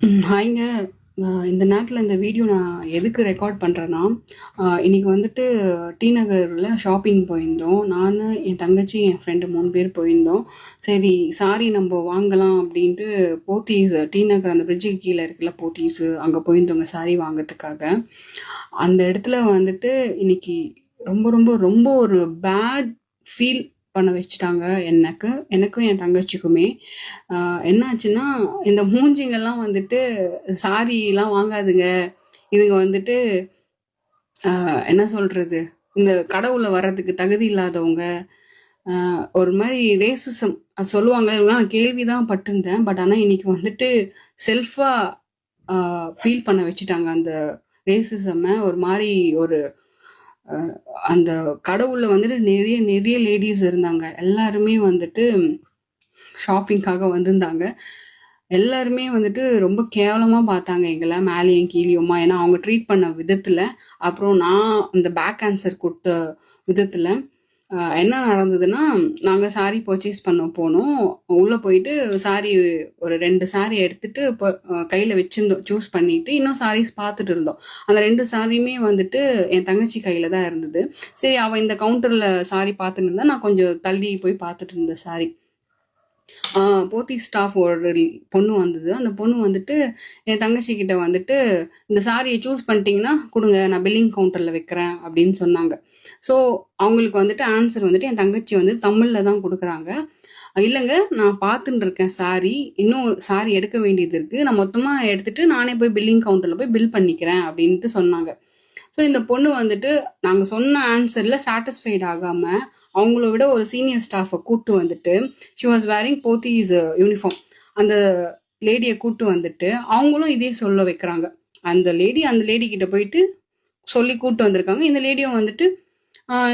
ஹாய்ங்க. இந்த நேரத்தில் இந்த வீடியோ நான் எதுக்கு ரெக்கார்ட் பண்ணுறேன்னா இன்றைக்கி வந்துட்டு டி நகரில் ஷாப்பிங் போயிருந்தோம். நான் என் தங்கச்சி, என் ஃப்ரெண்டு மூணு பேர் போயிருந்தோம். சரி சாரி நம்ம வாங்கலாம் அப்படின்ட்டு போத்தீஸ் டி நகர் அந்த பிரிட்ஜுக்கு கீழே இருக்குல்ல போத்தீஸு, அங்கே போயிருந்தோங்க சாரி வாங்கிறதுக்காக அந்த இடத்துல வந்துட்டு இன்றைக்கி ரொம்ப ரொம்ப ரொம்ப ஒரு பேட் ஃபீல் பண்ண வச்சுட்டாங்க எனக்கு. எனக்கும் என் தங்கச்சிக்குமே. என்னாச்சுன்னா, இந்த மூஞ்சிங்கெல்லாம் வந்துட்டு சாரிலாம் வாங்காதுங்க. இதுங்க வந்துட்டு என்ன சொல்றது? இந்த கடவுள்ல வர்றதுக்கு தகுதி இல்லாதவங்க. ஒரு மாதிரி ரேசிசம் அது சொல்லுவாங்க. நான் கேள்வி தான் பட் ஆனால் இன்னைக்கு வந்துட்டு செல்ஃபாக ஃபீல் பண்ண வச்சுட்டாங்க அந்த ரேசிசம. ஒரு மாதிரி ஒரு அந்த கடவுளில் வந்துட்டு நிறைய நிறைய லேடிஸ் இருந்தாங்க. எல்லாருமே வந்துட்டு ஷாப்பிங்க்காக வந்திருந்தாங்க. எல்லாருமே வந்துட்டு ரொம்ப கேவலமாக பார்த்தாங்க எங்களை மேலேயும் கீழேயுமா ஏன்னா அவங்க ட்ரீட் பண்ண விதத்தில் அப்புறம் நான் அந்த பேக் ஆன்சர் கொடுத்த விதத்தில் என்ன நடந்ததுன்னா, நாங்கள் சாரி பர்ச்சேஸ் பண்ண போனோம். உள்ளே போயிட்டு சாரி ஒரு ரெண்டு சாரி எடுத்துட்டு இப்போ கையில் வச்சுருந்தோம் சூஸ் பண்ணிட்டு, இன்னும் சாரீஸ் பார்த்துட்டு இருந்தோம். அந்த ரெண்டு சாரியுமே வந்துட்டு என் தங்கச்சி கையில் தான் இருந்தது. சரி அவள் இந்த கவுண்டரில் சாரி பார்த்துட்டு இருந்தா, நான் கொஞ்சம் தள்ளி போய் பார்த்துட்டு இருந்தேன் சாரி. போத்தி ஸ்டாஃப் ஒரு பொண்ணு வந்தது. அந்த பொண்ணு வந்துட்டு என் தங்கச்சி கிட்ட வந்துட்டு, "இந்த சாரியை சூஸ் பண்ணிட்டீங்கன்னா கொடுங்க நான் பில்லிங் கவுண்டரில் வைக்கிறேன்" அப்படின்னு சொன்னாங்க. ஸோ அவங்களுக்கு வந்துட்டு ஆன்சர் வந்துட்டு என் தங்கச்சி வந்து தமிழில் தான் கொடுக்குறாங்க இல்லைங்க நான் பார்த்துன்னு இருக்கேன் சாரி. இன்னும் சாரி எடுக்க வேண்டியது இருக்குது நான் மொத்தமாக எடுத்துகிட்டு நானே போய் பில்லிங் கவுண்டரில் போய் பில் பண்ணிக்கிறேன்" அப்படின்ட்டு சொன்னாங்க. ஸோ இந்த பொண்ணு வந்துட்டு நாங்கள் சொன்ன ஆன்சரில் சாட்டிஸ்ஃபைட் ஆகாமல் அவங்கள விட ஒரு சீனியர் ஸ்டாஃபை கூட்டு வந்துட்டு, she was wearing Pothys uniform. அந்த லேடியை கூட்டு வந்துட்டு, அவங்களும் இதே சொல்ல வைக்கிறாங்க. அந்த லேடி அந்த லேடி கிட்ட போயிட்டு சொல்லி கூட்டு வந்திருக்காங்க. இந்த லேடியும் வந்துட்டு,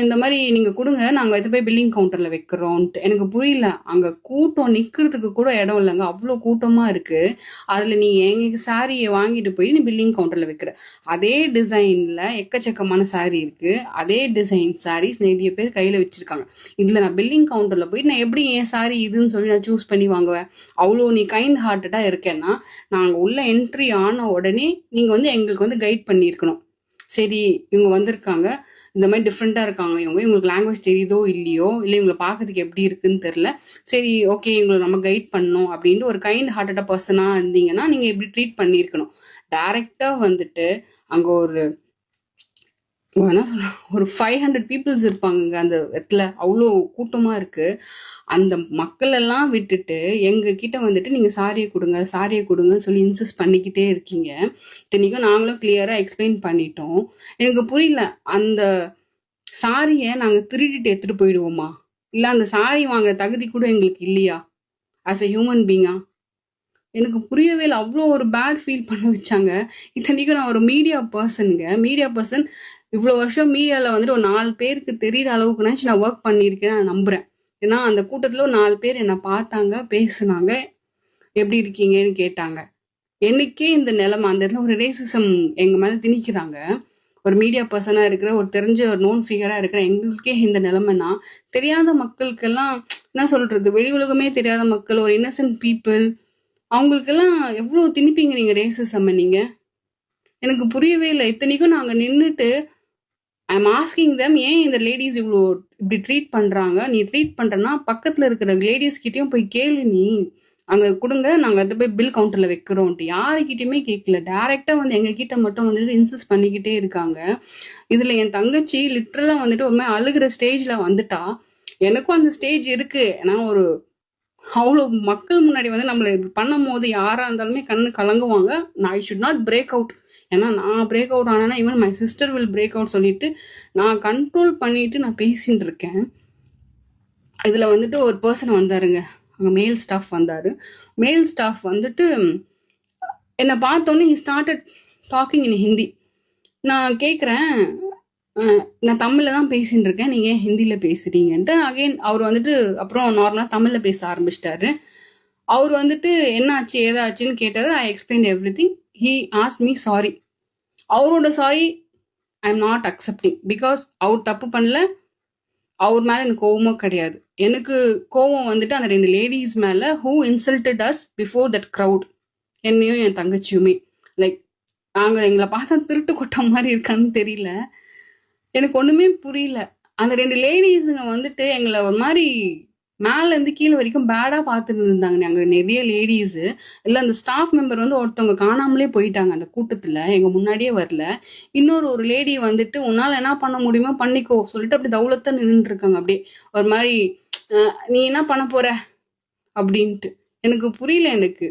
இந்த மாரி நீங்க குடுங்க. நாங்க எடுத்துட்டு போய் பில்லிங் கவுண்டர்ல வைக்கிறோன்ட்டு." எனக்கு புரியல. அங்க கூட்டம் நிக்கிறதுக்கு கூட இடம் இல்லங்க. அவ்ளோ கூட்டமா இருக்கு. அதுல நீ எங்க சாரிய வாங்கிட்டு போய் நீ பில்லிங் கவுண்டர்ல வைக்கிற. அதே டிசைன்ல எக்கச்சக்கமான சாரி இருக்கு. அதே டிசைன் சாரீஸ் நெறைய பேர் கையில வச்சிருக்காங்க. இதுல நான் பில்லிங் கவுண்டர்ல போய் நான் எப்படி என் சாரி இதுன்னு சொல்லி நான் சூஸ் பண்ணி வாங்குவேன்? அவ்ளோ நீ கைண்ட் ஹார்ட்டடா இருக்கேன்னா, நாங்க உள்ள என்ட்ரி ஆன உடனே நீங்க வந்து எங்களுக்கு வந்து கைட் பண்ணியிருக்கணும். சரி இவங்க வந்திருக்காங்க. இந்த மாதிரி டிஃப்ரெண்ட்டாக இருக்காங்க இவங்க. இவங்களுக்கு லாங்குவேஜ் தெரியுதோ இல்லையோ, இல்லை இவங்களை பார்க்கறதுக்கு எப்படி இருக்குன்னு தெரில சரி ஓகே இவங்கள நம்ம கைட் பண்ணணும் அப்படின்ட்டு ஒரு கைண்ட் ஹார்ட்டடாக பர்சனாக இருந்தீங்கன்னா, நீங்கள் இப்படி ட்ரீட் பண்ணியிருக்கணும். டேரெக்டாக வந்துட்டு அங்கே ஒரு என்ன சொல்ல ஒரு 500 பீப்பிள்ஸ் இருப்பாங்க அந்த இடத்துல. அவ்வளோ கூட்டமாக இருக்குது அந்த மக்களெல்லாம் விட்டுட்டு, எங்கள் கிட்ட வந்துட்டு நீங்கள் சாரியை கொடுங்க சாரியை கொடுங்கன்னு சொல்லி இன்சிஸ்ட் பண்ணிக்கிட்டே இருக்கீங்க. இத்தனைக்கும் நாங்களும் கிளியராக எக்ஸ்ப்ளைன் பண்ணிட்டோம். எனக்கு புரியல. அந்த சாரியை நாங்கள் திருடிட்டு எடுத்துகிட்டு போயிடுவோமா? இல்லை அந்த சாரி வாங்குற தகுதி கூட எங்களுக்கு இல்லையா? ஆஸ் அ ஹியூமன் பீங்கா எனக்கு புரியவே இல்லை அவ்வளோ ஒரு பேட் ஃபீல் பண்ண வச்சாங்க. இத்தனைக்கும் நான் ஒரு மீடியா பர்சனுங்க மீடியா பர்சன் இவ்வளோ வருஷம் மீடியாவில் வந்துட்டு ஒரு நாலு பேருக்கு தெரியிற அளவுக்குனாச்சும் நான் ஒர்க் பண்ணியிருக்கேன் நான் நம்புகிறேன் ஏன்னா அந்த கூட்டத்தில் ஒரு நாலு பேர் என்னை பார்த்தாங்க, பேசுனாங்க. எப்படி இருக்கீங்கன்னு கேட்டாங்க. எனக்கே இந்த நிலமை அந்த இடத்துல ஒரு ரேசிசம் எங்கள் மேலே திணிக்கிறாங்க. ஒரு மீடியா பர்சனாக இருக்கிற, ஒரு தெரிஞ்ச ஒரு நோன் ஃபிகராக இருக்கிற எங்களுக்கே இந்த நிலமைனா தெரியாத மக்களுக்கெல்லாம் என்ன சொல்கிறது வெளி உலகமே தெரியாத மக்கள், ஒரு இன்னசென்ட் பீப்புள் அவங்களுக்கெல்லாம் எவ்வளோ திணிப்பீங்க ரேசஸ் ரேசிசம்ம நீங்க? எனக்கு புரியவே இல்லை இத்தனைக்கும் நாங்கள் நின்றுட்டு ஐ எம் ஆஸ்கிங் தம் ஏன் இந்த லேடீஸ் இவ்வளோ இப்படி ட்ரீட் பண்ணுறாங்க நீ ட்ரீட் பண்ணுறேன்னா பக்கத்தில் இருக்கிற லேடிஸ்கிட்டையும் போய் கேளு நீ. அங்கே கொடுங்க நாங்கள் அதை போய் பில் கவுண்டரில் வைக்கிறோன்ட்டு. யாருக்கிட்டையுமே கேட்கல. டேரெக்டாக வந்து எங்கள் கிட்ட மட்டும் வந்துட்டு இன்சிஸ்ட் பண்ணிக்கிட்டே இருக்காங்க. இதில் என் தங்கச்சி லிட்ரலாக வந்துட்டு ஒரு அழுகிற ஸ்டேஜில் வந்துட்டா. எனக்கும் அந்த ஸ்டேஜ் இருக்குது நான் ஒரு அவ்வளோ மக்கள் முன்னாடி வந்து நம்மளை இப்படி பண்ணும்போது யாராக இருந்தாலுமே கண்ணு கலங்குவாங்க. I should not break out. ஏன்னா நான் break out ஆனேன்னா, even my sister will break out சொல்லிட்டு, நான் கண்ட்ரோல் பண்ணிட்டு நான் பேசின்னு இருக்கேன். இதில் வந்துட்டு ஒரு பர்சன் வந்தாருங்க. அங்கே மேல் ஸ்டாஃப் வந்தார் மேல் ஸ்டாஃப் வந்துட்டு என்னை பார்த்தோன்னே he started talking in Hindi. நான் கேட்குறேன் நான் தமிழில் தான் பேசின்னு இருக்கேன். நீங்கள் ஏன் பேசுகிறீங்கன்ட்டு அகெயின் அகைன் அவர் வந்துட்டு அப்புறம் நார்மலாக தமிழில் பேச ஆரம்பிச்சிட்டாரு அவர் வந்துட்டு என்ன ஆச்சு ஏதாச்சுன்னு கேட்டார் I explained everything. He asked me sorry. அவரோட sorry I am not accepting. Because அவர் தப்பு பண்ணல. அவர் மேலே எனக்கு கோவமும் கிடையாது. எனக்கு கோவம் வந்துட்டு அந்த ரெண்டு லேடிஸ் மேலே who insulted us before that crowd என்னையும் என் தங்கச்சியுமே லைக் நாங்கள் எங்களை பார்த்தா திருட்டு கொட்ட மாதிரி இருக்கான்னு தெரியல எனக்கு ஒன்றுமே புரியல. அந்த ரெண்டு லேடிஸுங்க வந்துட்டு எங்களை ஒரு மாதிரி மேலேருந்து கீழே வரைக்கும் பேடாக பார்த்துட்டு இருந்தாங்க. நாங்கள் நிறைய லேடிஸு. இல்லை அந்த ஸ்டாஃப் மெம்பர் வந்து ஒருத்தவங்க காணாமலே போயிட்டாங்க அந்த கூட்டத்தில். எங்கள் முன்னாடியே வரல. இன்னொரு ஒரு லேடி வந்துட்டு உன்னால் என்ன பண்ண முடியுமோ பண்ணிக்கோ. சொல்லிட்டு அப்படி தௌலத்தை நின்றுட்டு இருக்காங்க. அப்படியே ஒரு மாதிரி நீ என்ன பண்ண போற? அப்படின்ட்டு. எனக்கு புரியல எனக்கு.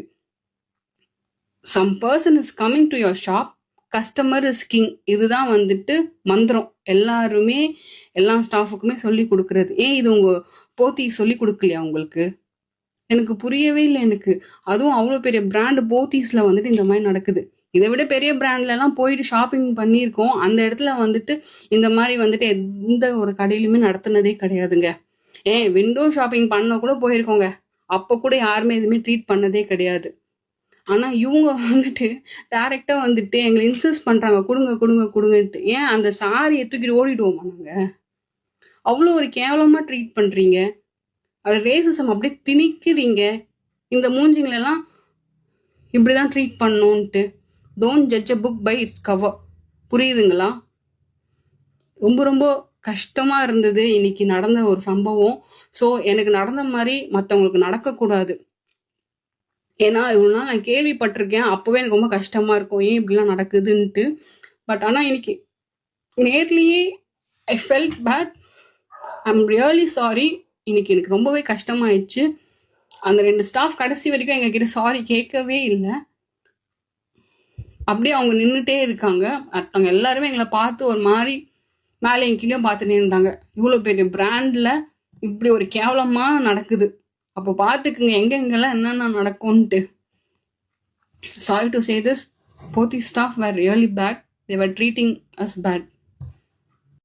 Some person is coming to your shop customer is king இதுதான் வந்துட்டு மந்திரம். எல்லாருமே எல்லா ஸ்டாஃபுக்குமே சொல்லி கொடுக்கறது. ஏன் இது உங்க போத்தி சொல்லி கொடுக்கலையா உங்களுக்கு? எனக்கு புரியவே இல்லை எனக்கு. அதுவும் அவ்வளோ பெரிய பிராண்டு போத்தீஸ்ல வந்துட்டு இந்த மாதிரி நடக்குது. இதை விட பெரிய பிராண்ட்லலாம் போயிட்டு ஷாப்பிங் பண்ணியிருக்கோம். அந்த இடத்துல வந்துட்டு இந்த மாதிரி வந்துட்டு எந்த ஒரு கடையிலுமே நடத்துனதே கிடையாதுங்க. ஏன் விண்டோ ஷாப்பிங் பண்ண கூட போயிருக்கோங்க. அப்போ கூட யாருமே எதுவுமே ட்ரீட் பண்ணதே கிடையாது. ஆனால் இவங்க வந்துட்டு டேரெக்டாக வந்துட்டு எங்களை இன்சஸ்ட் பண்ணுறாங்க கொடுங்க கொடுங்க கொடுங்கன்ட்டு. ஏன்? அந்த சாரியை தூக்கிட்டு ஓடிடுவோமா நாங்கள் அவ்வளோ ஒரு கேவலமாக ட்ரீட் பண்ணுறீங்க அது ரேசிசம் அப்படியே திணிக்கிறீங்க. இந்த மூஞ்சிங்களெல்லாம் இப்படி தான் treat பண்ணணுன்ட்டு. Don't judge a book by its cover புரியுதுங்களா? ரொம்ப ரொம்ப கஷ்டமாக இருந்தது. இன்னைக்கு நடந்த ஒரு சம்பவம். ஸோ எனக்கு நடந்த மாதிரி மற்றவங்களுக்கு நடக்கக்கூடாது. ஏன்னா இவ்வளோ நாள் நான் கேள்விப்பட்டிருக்கேன். அப்போவே எனக்கு ரொம்ப கஷ்டமாக இருக்கும். ஏன் இப்படிலாம் நடக்குதுன்ட்டு. பட் ஆனால் இன்னைக்கு நேர்லேயே I felt bad I'm really sorry இன்னைக்கு எனக்கு ரொம்பவே கஷ்டமாயிடுச்சு. அந்த ரெண்டு ஸ்டாஃப் கடைசி வரைக்கும் எங்ககிட்ட சாரி கேட்கவே இல்லை. அப்படியே அவங்க நின்றுட்டே இருக்காங்க. அடுத்தவங்க எல்லாருமே எங்களை பார்த்து ஒரு மாதிரி மேலே எங்கேயும் பார்த்துட்டே இருந்தாங்க. இவ்வளோ பெரிய பிராண்டில் இப்படி ஒரு கேவலமாக நடக்குது. அப்போ பார்த்துக்குங்க எங்கெங்கெல்லாம் என்னென்ன நடக்கும்ன்ட்டு. Sorry to say this Pothy staff were really bad they treating us bad